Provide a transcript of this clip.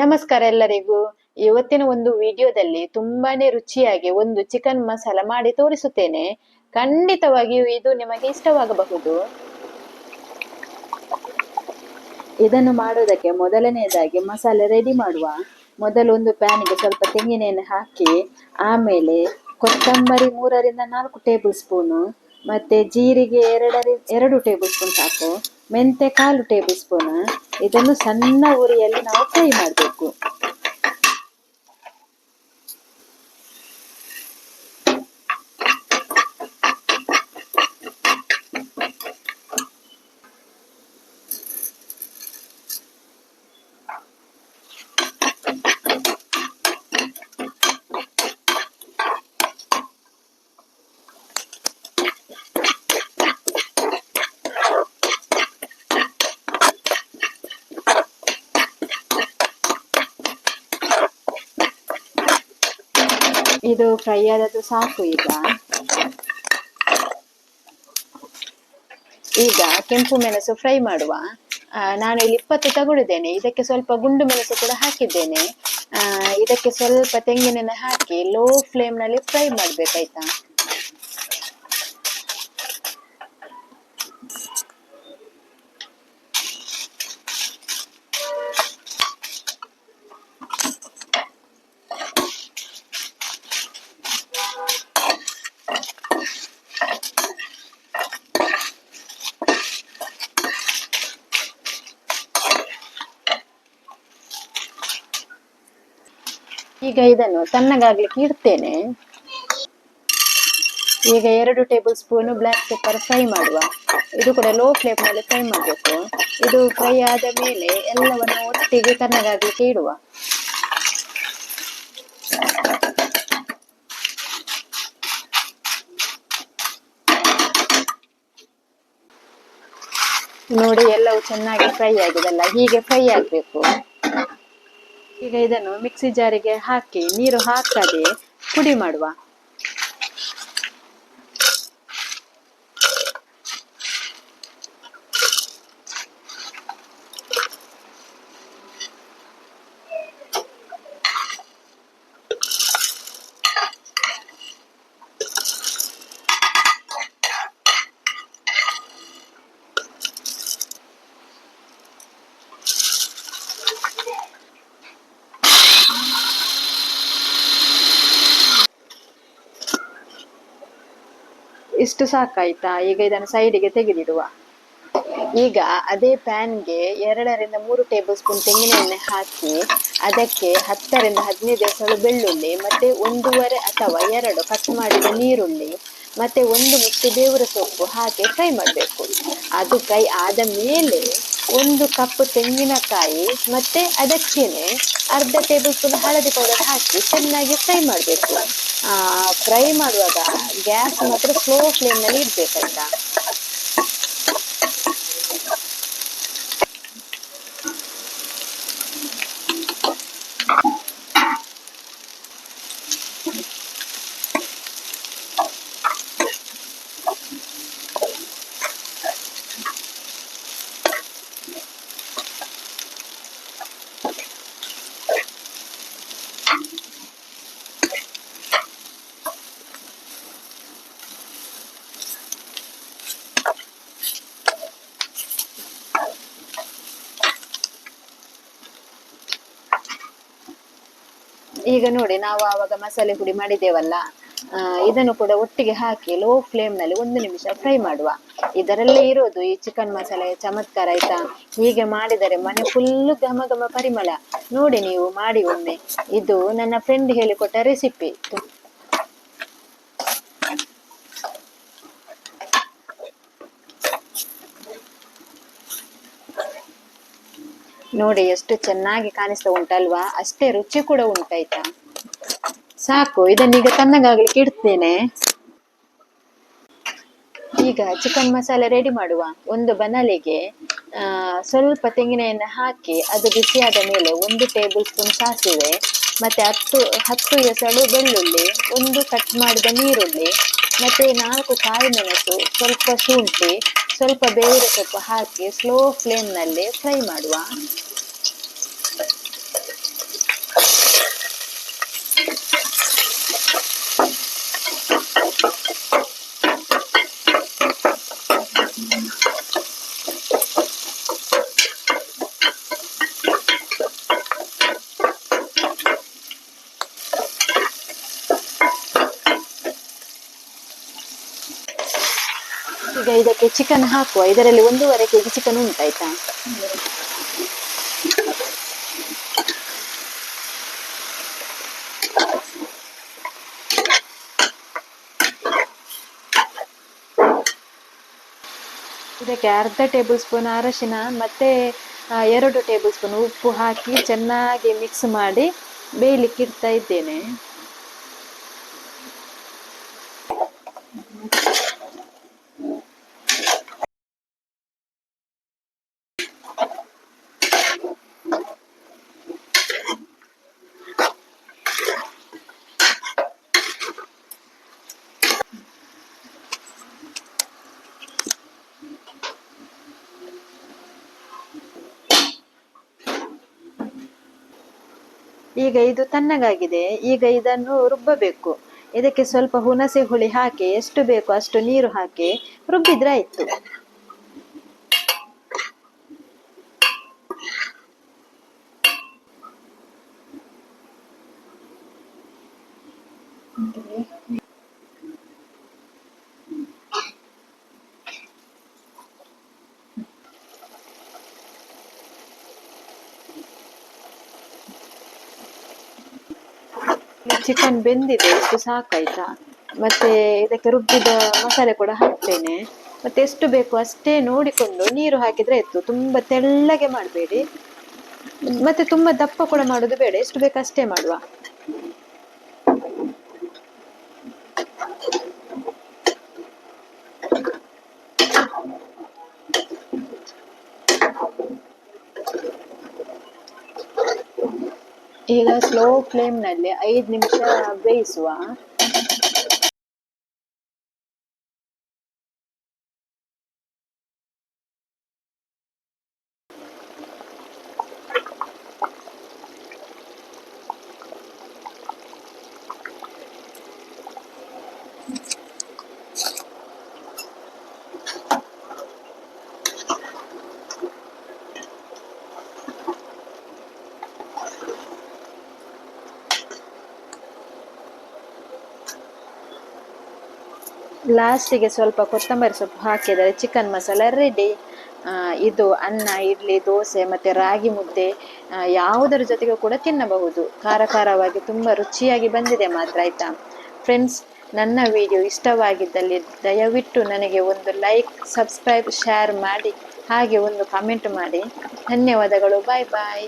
ನಮಸ್ಕಾರ ಎಲ್ಲರಿಗೂ. ಇವತ್ತಿನ ಒಂದು ವಿಡಿಯೋದಲ್ಲಿ ತುಂಬಾನೇ ರುಚಿಯಾಗಿ ಒಂದು ಚಿಕನ್ ಮಸಾಲ ಮಾಡಿ ತೋರಿಸುತ್ತೇನೆ. ಖಂಡಿತವಾಗಿಯೂ ಇದು ನಿಮಗೆ ಇಷ್ಟವಾಗಬಹುದು. ಇದನ್ನು ಮಾಡುವುದಕ್ಕೆ ಮೊದಲನೆಯದಾಗಿ ಮಸಾಲೆ ರೆಡಿ ಮಾಡುವ. ಮೊದಲು ಒಂದು ಪ್ಯಾನಿಗೆ ಸ್ವಲ್ಪ ತೆಂಗಿನ ಎಣ್ಣೆ ಹಾಕಿ, ಆಮೇಲೆ ಕೊತ್ತಂಬರಿ ಮೂರರಿಂದ ನಾಲ್ಕು ಟೇಬಲ್ ಸ್ಪೂನು ಮತ್ತೆ ಜೀರಿಗೆ ಎರಡರಿ, ಎರಡು ಟೇಬಲ್ ಸ್ಪೂನ್ ಸಾಕು. ಮೆಂತೆ ಕಾಲು ಟೇಬಲ್ ಸ್ಪೂನ್ ಇದನ್ನು ಸಣ್ಣ ಉರಿಯಲ್ಲಿ ನಾವು ಫ್ರೈ ಮಾಡಬೇಕು. ಇದು ಫ್ರೈ ಆದದ್ದು ಸಾಕು ಈಗ. ಈಗ ಕೆಂಪು ಮೆಣಸು ಫ್ರೈ ಮಾಡುವ. ನಾನು ಇಲ್ಲಿ ಇಪ್ಪತ್ತು ತಗೊಂಡಿದ್ದೇನೆ ಇದಕ್ಕೆ ಸ್ವಲ್ಪ ಗುಂಡು ಮೆಣಸು ಕೂಡ ಹಾಕಿದ್ದೇನೆ. ಇದಕ್ಕೆ ಸ್ವಲ್ಪ ತೆಂಗಿನೆಣ್ಣೆ ಹಾಕಿ ಲೋ ಫ್ಲೇಮ್ನಲ್ಲಿ ಫ್ರೈ ಮಾಡ್ಬೇಕಾಯ್ತಾ? ಈಗ ಇದನ್ನು ತಣ್ಣಗಾಗ್ಲಿಕ್ಕೆ ಇಡ್ತೇನೆ. ಈಗ ಎರಡು tablespoon black pepper fry ಮಾಡುವ. ಇದು ಕೂಡ ಲೋ ಫ್ಲೇಮ್ ಮೇಲೆ ಫ್ರೈ ಮಾಡಬೇಕು. ಇದು ಫ್ರೈ ಆದ ಮೇಲೆ ಎಲ್ಲವನ್ನು ಒಟ್ಟಿಗೆ ತಣ್ಣಗಾಗ್ಲಿಕ್ಕೆ ಇಡುವ. ನೋಡಿ ಎಲ್ಲವೂ ಚೆನ್ನಾಗಿ ಫ್ರೈ ಆಗಿದೆಲ್ಲ ಹೀಗೆ ಫ್ರೈ ಆಗ್ಬೇಕು. ಈಗ ಇದನ್ನು ಮಿಕ್ಸಿ ಜಾರಿಗೆ ಹಾಕಿ ನೀರು ಹಾಕದೆ ಪುಡಿ ಮಾಡುವ. ಇಷ್ಟು ಸಾಕಾಯ್ತಾ? ಈಗ ಇದನ್ನು ಸೈಡಿಗೆ ತೆಗೆದಿಡುವ. ಈಗ ಅದೇ ಪ್ಯಾನ್ಗೆ ಎರಡರಿಂದ ಮೂರು ಟೇಬಲ್ ಸ್ಪೂನ್ ತೆಂಗಿನ ಎಣ್ಣೆ ಹಾಕಿ, ಅದಕ್ಕೆ ಹತ್ತರಿಂದ ಹದಿನೈದು ಎಸಳು ಬೆಳ್ಳುಳ್ಳಿ, ಮತ್ತೆ ಒಂದೂವರೆ ಅಥವಾ ಎರಡು ಕಟ್ ಮಾಡಿದ ನೀರುಳ್ಳಿ, ಮತ್ತೆ ಒಂದು ಮುಟ್ಟಿ ದೇವರ ಸೊಪ್ಪು ಹಾಕಿ ಫ್ರೈ ಮಾಡಬೇಕು. ಅದು ಫ್ರೈ ಆದ ಮೇಲೆ ಒಂದು ಕಪ್ ತೆಂಗಿನಕಾಯಿ ಮತ್ತೆ ಅದಕ್ಕೇನೆ ಅರ್ಧ ಟೇಬಲ್ ಸ್ಪೂನ್ ಹಳದಿ ಪೌಡರ್ ಹಾಕಿ ಚೆನ್ನಾಗಿ ಫ್ರೈ ಮಾಡಬೇಕು. ಫ್ರೈ ಮಾಡುವಾಗ ಗ್ಯಾಸ್ ಮಾತ್ರ ಸ್ಲೋ ಫ್ಲೇಮ್ನಲ್ಲಿ ಇಡ್ಬೇಕಾಯ್ತಾ? ಈಗ ನೋಡಿ, ನಾವು ಆವಾಗ ಮಸಾಲೆ ಪುಡಿ ಮಾಡಿದ್ದೇವಲ್ಲ ಇದನ್ನು ಕೂಡ ಒಟ್ಟಿಗೆ ಹಾಕಿ ಲೋ ಫ್ಲೇಮ್ನಲ್ಲಿ ಒಂದು ನಿಮಿಷ ಫ್ರೈ ಮಾಡುವ. ಇದರಲ್ಲೇ ಇರೋದು ಈ ಚಿಕನ್ ಮಸಾಲೆ ಚಮತ್ಕಾರ ಆಯ್ತಾ? ಹೀಗೆ ಮಾಡಿದರೆ ಮನೆ ಫುಲ್ಲು ಘಮ ಘಮ ಪರಿಮಳ. ನೋಡಿ ನೀವು ಮಾಡಿ ಒಮ್ಮೆ. ಇದು ನನ್ನ ಫ್ರೆಂಡ್ ಹೇಳಿಕೊಟ್ಟ ರೆಸಿಪಿ ನೋಡಿ ಎಷ್ಟು ಚೆನ್ನಾಗಿ ಕಾಣಿಸ್ತಾ ಉಂಟಲ್ವಾ? ಅಷ್ಟೇ ರುಚಿ ಕೂಡ ಉಂಟಾಯ್ತಾ? ಸಾಕು ಇದನ್ನೀಗ ತಣ್ಣಗಾಗ್ಲಿಕ್ಕೆ ಇಡ್ತೇನೆ. ಈಗ ಚಿಕನ್ ಮಸಾಲೆ ರೆಡಿ ಮಾಡುವ. ಒಂದು ಬನಲಿಗೆ ಸ್ವಲ್ಪ ತೆಂಗಿನ ಎಣ್ಣೆ ಹಾಕಿ, ಅದು ಬಿಸಿಯಾದ ಮೇಲೆ ಒಂದು ಟೇಬಲ್ ಸ್ಪೂನ್ ಸಾಸಿವೆ, ಮತ್ತೆ ಹತ್ತು ಹತ್ತು ಎಸಳು ಬೆಳ್ಳುಳ್ಳಿ, ಒಂದು ಕಟ್ ಮಾಡಿದ ನೀರುಳ್ಳಿ ಮತ್ತೆ ನಾಲ್ಕು ಕಾಯಿ ಮೆಣಸು, ಸ್ವಲ್ಪ ಶುಂಠಿ, ಸ್ವಲ್ಪ ಬೇವಿನ ಸೊಪ್ಪು ಹಾಕಿ ಸ್ಲೋ ಫ್ಲೇಮ್ನಲ್ಲಿ ಫ್ರೈ ಮಾಡುವ. ಈಗ ಇದಕ್ಕೆ ಚಿಕನ್ ಹಾಕುವ. ಇದರಲ್ಲಿ ಒಂದೂವರೆ ಕೆಜಿ ಚಿಕನ್ ಉಂಟಾಯ್ತಾ ಇದಕ್ಕೆ ಅರ್ಧ ಟೇಬಲ್ ಸ್ಪೂನ್ ಅರಶಿನ, ಮತ್ತೆ ಎರಡು ಟೇಬಲ್ ಸ್ಪೂನ್ ಉಪ್ಪು ಹಾಕಿ ಚೆನ್ನಾಗಿ ಮಿಕ್ಸ್ ಮಾಡಿ ಬೇಯಲಿಕ್ಕೆ ಇಡ್ತಾ ಇದ್ದೇನೆ. ಈಗ ಇದು ತಣ್ಣಗಾಗಿದೆ. ಈಗ ಇದನ್ನು ರುಬ್ಬಬೇಕು. ಇದಕ್ಕೆ ಸ್ವಲ್ಪ ಹುಣಸೆ ಹುಳಿ ಹಾಕಿ, ಎಷ್ಟು ಬೇಕು ಅಷ್ಟು ನೀರು ಹಾಕಿ ರುಬ್ಬಿದ್ರೆ ಆಯ್ತು. ಚಿಕನ್ ಬೆಂದಿದೆ ಇಷ್ಟು ಸಾಕಾಯ್ತಾ? ಮತ್ತೆ ಇದಕ್ಕೆ ರುಬ್ಬಿದ ಮಸಾಲೆ ಕೂಡ ಹಾಕ್ತೇನೆ. ಮತ್ತೆ ಎಷ್ಟು ಬೇಕು ಅಷ್ಟೇ ನೋಡಿಕೊಂಡು ನೀರು ಹಾಕಿದ್ರೆ ಆಯ್ತು. ತುಂಬಾ ತೆಳ್ಳಗೆ ಮಾಡಬೇಡಿ. ಮತ್ತೆ ತುಂಬಾ ದಪ್ಪ ಕೂಡ ಮಾಡೋದು ಬೇಡ. ಎಷ್ಟು ಬೇಕು ಅಷ್ಟೇ ಮಾಡುವ. ಈಗ ಸ್ಲೋ ಫ್ಲೇಮ್ನಲ್ಲಿ ಐದು ನಿಮಿಷ ಬೇಯಿಸುವ. ಲಾಸ್ಟಿಗೆ ಸ್ವಲ್ಪ ಕೊತ್ತಂಬರಿ ಸೊಪ್ಪು ಹಾಕಿದರೆ ಚಿಕನ್ ಮಸಾಲ ರೆಡಿ ಇದು ಅನ್ನ, ಇಡ್ಲಿ, ದೋಸೆ ಮತ್ತು ರಾಗಿ ಮುದ್ದೆ ಯಾವುದರ ಜೊತೆಗೂ ಕೂಡ ತಿನ್ನಬಹುದು. ಖಾರ ಖಾರವಾಗಿ ತುಂಬ ರುಚಿಯಾಗಿ ಬಂದಿದೆ ಮಾತ್ರ, ಆಯಿತಾ? ಫ್ರೆಂಡ್ಸ್ ನನ್ನ ವಿಡಿಯೋ ಇಷ್ಟವಾಗಿದ್ದಲ್ಲಿ ದಯವಿಟ್ಟು ನನಗೆ ಒಂದು ಲೈಕ್ ಸಬ್ಸ್ಕ್ರೈಬ್ ಶೇರ್ ಮಾಡಿ, ಹಾಗೆ ಒಂದು ಕಮೆಂಟ್ ಮಾಡಿ. ಧನ್ಯವಾದಗಳು ಬಾಯ್ ಬಾಯ್